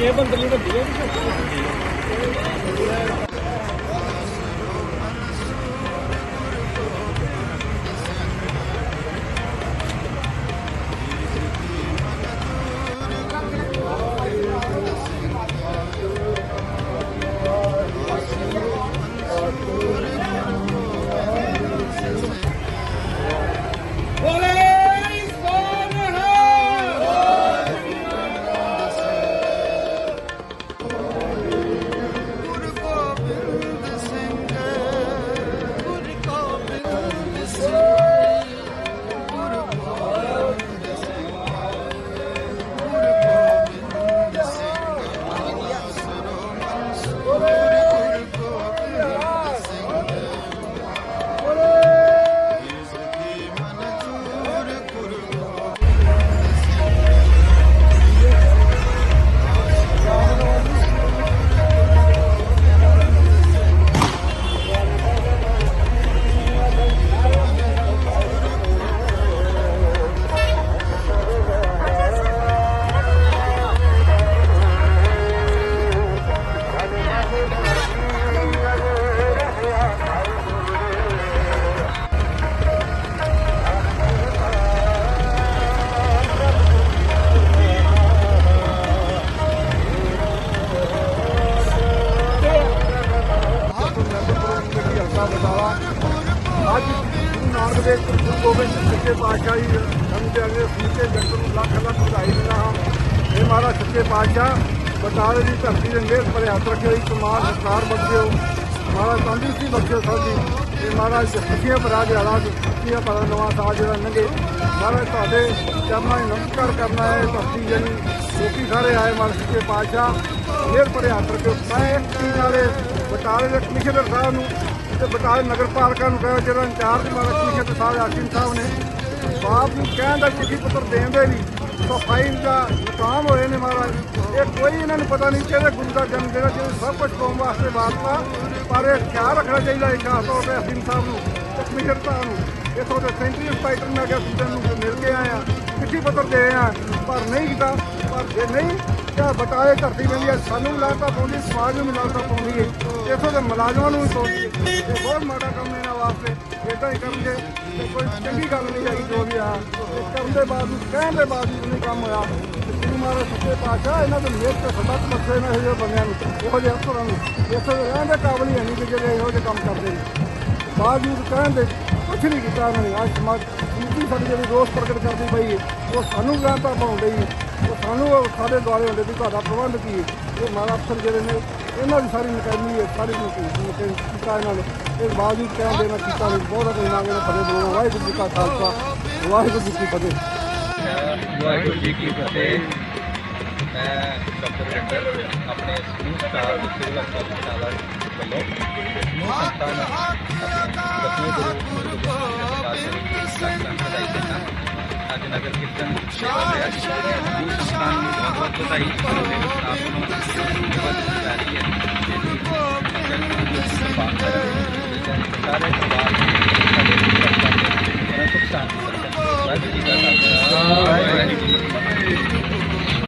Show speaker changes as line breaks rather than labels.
ਇਹ ਬੰਦਲੀ ਵੱਡੀ ਹੈ।
ਗੁਰੂ ਗੁਰੂ ਗੋਬਿੰਦ ਸਿੰਘ
ਸੱਚੇ ਪਾਤਸ਼ਾਹ ਜੀ ਸਾਨੂੰ ਤੇ ਅਗੇ ਜਗਤ ਨੂੰ ਲੱਖ ਲੱਖ ਵਧਾਈ ਦਿੰਦਾ ਹਾਂ। ਇਹ ਮਹਾਰਾਜ ਸੱਚੇ ਪਾਤਸ਼ਾਹ, ਬਟਾਲੇ ਦੀ ਧਰਤੀ ਦੇ ਮੇਰ ਭਰੇ ਹੱਥ ਰੱਖੇ ਹੋਈ ਕਮਾਲ ਸਰਕਾਰ ਬਖਸ਼ਿਓ ਮਹਾਰਾਜ ਤੰਦਰੁਸਤੀ ਬਖਸ਼ਿਓ ਸਭ ਦੀ। ਇਹ ਮਹਾਰਾਜ ਖੁਸ਼ੀਆਂ ਭਰਾ ਦੇ ਹਾਲਾਤ, ਖੁਸ਼ੀਆਂ ਭਰਾ ਨਵਾਂ ਸਾਲ ਜਿਹੜਾ ਲੰਘੇ। ਮਹਾਰਾਜ ਤੁਹਾਡੇ ਚਰਨਾਂ ਨੂੰ ਨਮਸਕਾਰ ਕਰਨਾ ਹੈ ਧਰਤੀ ਜਨੀ ਲੋਕੀ ਸਾਰੇ ਆਏ ਮਹਾਰਾਜ ਸੱਚੇ ਪਾਤਸ਼ਾਹ। ਮੇਰ ਭਰੇ ਹੱਥ ਮੈਂ ਇੱਕ ਨਾਲੇ ਬਟਾਲੇ ਦੇ ਕਮਿਸ਼ਨਰ ਸਾਹਿਬ ਨੂੰ ਤੇ ਬਟਾਲੇ ਨਗਰ ਪਾਲਿਕਾ ਨੂੰ ਕਹਿੰਦਾ ਜਿਹੜਾ ਇੰਚਾਰਜ ਮਾਰਾ ਕਮਿਸ਼ਨਰ ਸਾਹਿਬ ਹਾਕਿਮ ਸਾਹਿਬ ਨੇ, ਬਾਪ ਨੂੰ ਕਹਿਣ ਦਾ ਚਿੱਠੀ ਪੱਤਰ ਦੇਣ ਦੇ ਵੀ ਸਫ਼ਾਈ ਦਾ ਨਕਾਮ ਹੋਏ ਨੇ ਮਹਾਰਾਜ। ਇਹ ਕੋਈ ਇਹਨਾਂ ਨੂੰ ਪਤਾ ਨਹੀਂ ਕਿਹੜੇ ਗੁਰੂ ਦਾ ਜਨਮ ਜਿਹੜਾ ਜਿਹਨੇ ਸਭ ਕੁਝ ਕੌਮ ਵਾਸਤੇ ਵਾਰਤਾ ਪਰ ਇਹ ਖਿਆਲ ਰੱਖਣਾ ਚਾਹੀਦਾ ਹੈ ਖਾਸ ਤੌਰ ਤੇ ਅਸੀਮ ਸਾਹਿਬ ਨੂੰ ਤੇ ਕਮਿਸ਼ਨਰ ਸਾਹਿਬ ਨੂੰ। ਇਥੋਂ ਦੇ ਸੈਂਟਰੀ ਇੰਸਪੈਕਟਰ ਮੈਂ ਕਿਹਾ ਸੂਚਨ ਨੂੰ ਮਿਲ ਕੇ ਆਇਆ ਚਿੱਠੀ ਪੱਤਰ ਦੇ ਆ, ਪਰ ਨਹੀਂ ਕੀਤਾ, ਪਰ ਜੇ ਨਹੀਂ ਤਾਂ ਬਟਾਲੇ ਧਰਤੀ ਪੈਂਦੀ ਹੈ, ਸਾਨੂੰ ਵੀ ਲਾਗਤਾਂ ਪਾਉਂਦੀ ਸਮਾਜ ਨੂੰ ਵੀ ਪਾਉਂਦੀ ਹੈ ਇੱਥੋਂ ਦੇ ਮੁਲਾਜ਼ਮਾਂ ਨੂੰ ਵੀ ਪਾਉਂਦੀ ਹੈ ਇਹ ਬਹੁਤ ਮਾੜਾ ਕੰਮ ਇਹਨਾਂ ਵਾਸਤੇ ਇਦਾਂ ਹੀ ਕਰਨਗੇ, ਤੇ ਕੋਈ ਚੰਗੀ ਗੱਲ ਨਹੀਂ ਹੈਗੀ, ਜੋ ਵੀ ਆ। ਕਰਨ ਦੇ ਬਾਅਦ ਕਹਿਣ ਦੇ ਬਾਅਦ ਨਹੀਂ ਕੰਮ ਹੋਇਆ, ਤੇ ਗੁਰੂ ਮਹਾਰਾਜ ਸੱਚੇ ਪਾਤਸ਼ਾਹ, ਇਹਨਾਂ ਦੇ ਮੇਰ ਤੇ ਸਦਾ ਮੱਥੇ ਨੇ ਇਹੋ ਬੰਦਿਆਂ ਨੂੰ, ਇਹੋ ਜਿਹੇ ਅਫਸਰਾਂ ਨੂੰ, ਇੱਥੇ ਦੇ ਰਹਿਣ ਦੇ ਕਾਬਲ ਹੀ ਹੈ ਨਹੀਂ ਕਿ ਜਿਹੜੇ ਇਹੋ ਜਿਹੇ ਕੰਮ ਕਰਦੇ ਨੇ। ਬਾਵਜੂਦ ਕਹਿਣ ਦੇ ਕੁਛ ਨਹੀਂ ਕੀਤਾ ਉਹਨਾਂ ਨੇ। ਅੱਜ ਸਮਾਜ ਦੂਜੀ ਸਾਡੀ ਜਿਹੜੀ ਰੋਸ ਪ੍ਰਗਟ ਕਰਦੀ ਪਈ, ਉਹ ਸਾਨੂੰ ਗਾਂਤਾ ਪਾਉਂਦੇ ਜੀ ਉਹ ਸਾਨੂੰ ਉਹ ਸਾਡੇ ਦੁਆਲੇ ਹੁੰਦੇ ਵੀ ਤੁਹਾਡਾ ਪ੍ਰਬੰਧ ਕੀ ਇਹ ਮਾਰਾ ਅਫਸਰ ਜਿਹੜੇ ਨੇ, ਇਹਨਾਂ ਦੀ ਸਾਰੀ ਨਕਾਮੀ ਹੈ, ਸਾਰੀ ਨਕਾਮੀ ਕੀਤਾ ਇਹਨਾਂ ਨੇ। ਇਹ ਬਾਵਜੂਦ ਕਹਿਣ ਦੇ ਨਾ ਕੀਤਾ ਨਹੀਂ। ਬਹੁਤ ਕੋਈ ਨਾ ਕਹਿੰਦੇ ਫਤਿਹ ਬੋਲਣਾ ਵਾਹਿਗੁਰੂ ਜੀ ਕਾ ਖਾਲਸਾ। ਵਾਹਿਗੁਰੂ ਜੀ ਕੀ ਫਤਿਹ।
ਵਾਹਿਗੁਰੂ ਜੀ ਕੀ ਫਤਿਹ। ਮੈਂ ਡਾਕਟਰ ਰੰਦਰ ਆਪਣੇ ਸਮੂਹ ਸਟਾਫ ਸਿਵਲ ਹਸਪਤਾਲ ਵੱਲੋਂ ਸਮੂਹ ਸੰਸਥਾ ਆਪਣੇ ਦਸਵੇਂ ਗੁਰੂ ਸਾਗਰ ਕੀਰਤਨ ਨੂੰ ਸੰਸਥਾਨ ਨੂੰ ਬਹੁਤ ਬਹੁਤ ਵਧਾਈ ਮੇਰੇ ਸਟਾਫ ਨੂੰ ਬਹੁਤ ਬਹੁਤ ਵਧਾਈ ਹੈ